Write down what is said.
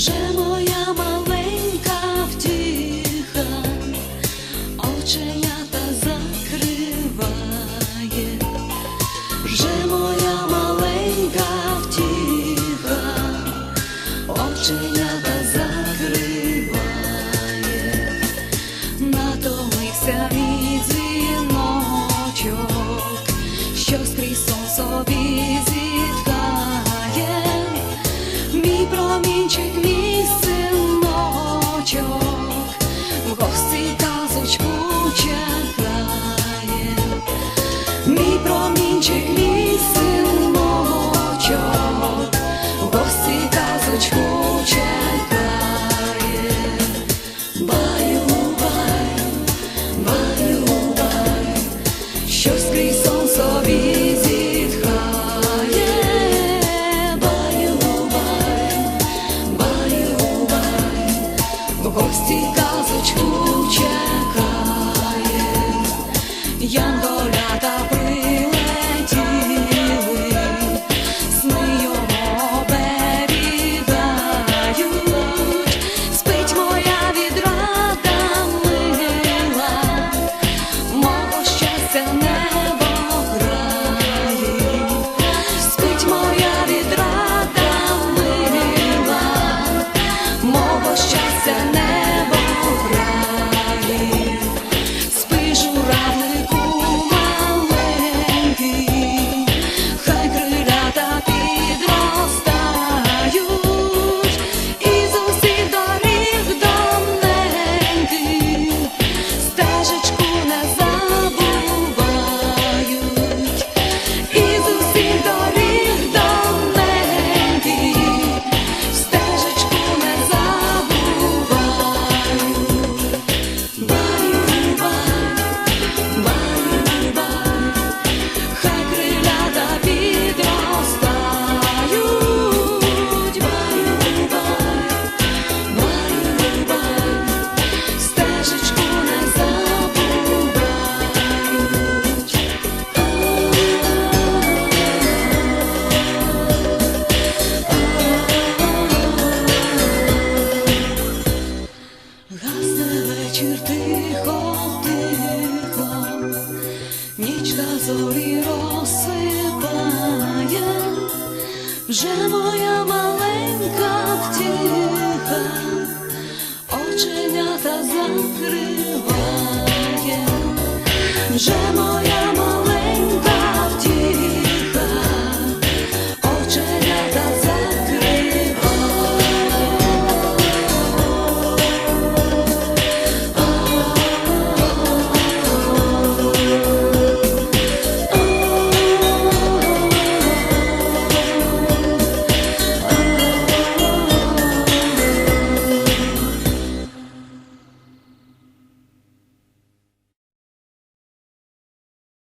вже моя маленька втіха, оченята закриває, вже моя маленька втіха, оченята. промінчик місце ночок, в гості казочку чекає, мій промінчик. young Вечір тихо, тихо, нічка зорі розсипає, вже моя маленька втіха, оченята закриває, вже моя маленька.